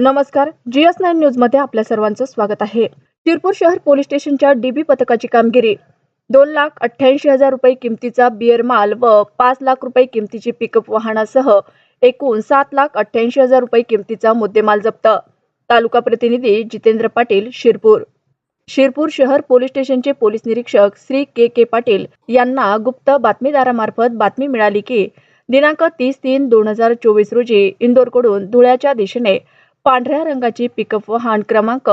नमस्कार GS nine न्यूजमध्ये आपल्या सर्वांचं स्वागत आहे. शिरपूर शहर पोलीस स्टेशनच्या डीबी पथकाची कामगिरी. दोन लाख अठ्ठ्याऐंशी हजार रुपये किमतीचा बिअर माल व पाच लाख रुपये किमतीची पिकअप वाहनासह एकूण सात लाख अठ्ठ्याऐंशी हजार रुपये किमतीचा मुद्देमाल जप्त. तालुका प्रतिनिधी जितेंद्र पाटील शिरपूर. शिरपूर शहर पोलीस स्टेशनचे पोलीस निरीक्षक श्री के के पाटील यांना गुप्त बातमीदारामार्फत बातमी मिळाली की दिनांक तीस तीन दोन हजार चोवीस रोजी इंदोरकडून धुळ्याच्या दिशेने पांढऱ्या रंगाची पिकअप वाहन क्रमांक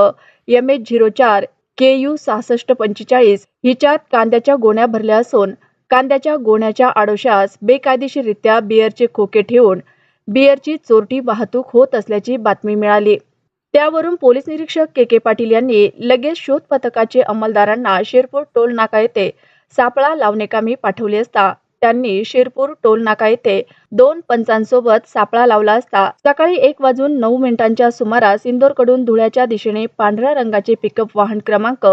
एम एच झिरो चार के यू सहासष्ट पंचेचाळीस हिच्यात कांद्याच्या गोण्या भरल्या असून कांद्याच्या गोण्याच्या आडोशास बेकायदेशीररित्या बिअरचे खोके ठेवून बिअरची चोरटी वाहतूक होत असल्याची बातमी मिळाली. त्यावरून पोलीस निरीक्षक के के पाटील यांनी लगेच शोध पथकाचे अंमलदारांना शिरपूर टोल नाका येथे सापळा लावणेकामी पाठवले असता त्यांनी शिरपूर टोल नाका येथे दोन पंचांसोबत सापळा लावला असता. सकाळी एक वाजून नऊ मिनिटांच्या सुमारास इंदोरकडून धुळ्याच्या दिशेने पांढऱ्या रंगाचे पिकअप वाहन क्रमांक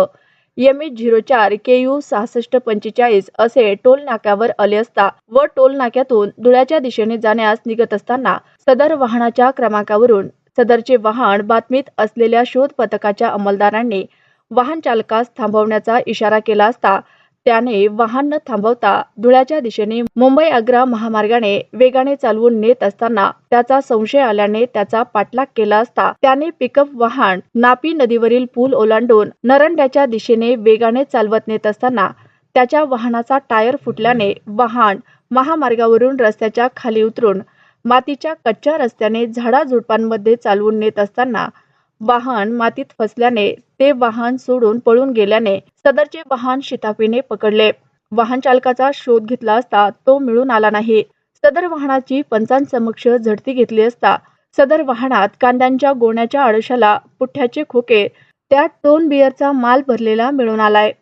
एम एच झिरो चार के यू सहासष्ट पंचेचाळीस असे टोल नाक्यावर आले असता व टोल नाक्यातून धुळ्याच्या दिशेने जाण्यास निघत असताना सदर वाहनाच्या क्रमांकावरून सदरचे वाहन बातमीत असलेल्या शोध पथकाच्या अंमलदारांनी वाहन चालकास थांबवण्याचा इशारा केला असता त्याने वाहन न थांबवता धुळ्याच्या दिशेने मुंबई आग्रा महामार्गाने वेगाने चालवून नेत असताना त्याचा संशय आल्याने त्याचा पाठलाग केला असता त्याने पिकअप वाहन नापी नदीवरील पूल ओलांडून नरंड्याच्या दिशेने वेगाने चालवत नेत असताना त्याच्या वाहनाचा टायर फुटल्याने वाहन महामार्गावरून रस्त्याच्या खाली उतरून मातीच्या कच्च्या रस्त्याने झाडाझुडपांमध्ये चालवून नेत असताना वाहन मातीत फसल्याने ते वाहन सोडून पळून गेल्याने सदरचे वाहन शिताफीने पकडले. वाहन चालकाचा शोध घेतला असता तो मिळून आला नाही. सदर वाहनाची पंचांसमक्ष झडती घेतली असता सदर वाहनात कांद्यांच्या गोण्याच्या आडशाला पुठ्ठ्याचे खोके त्यात दोन बियरचा माल भरलेला मिळून आलाय.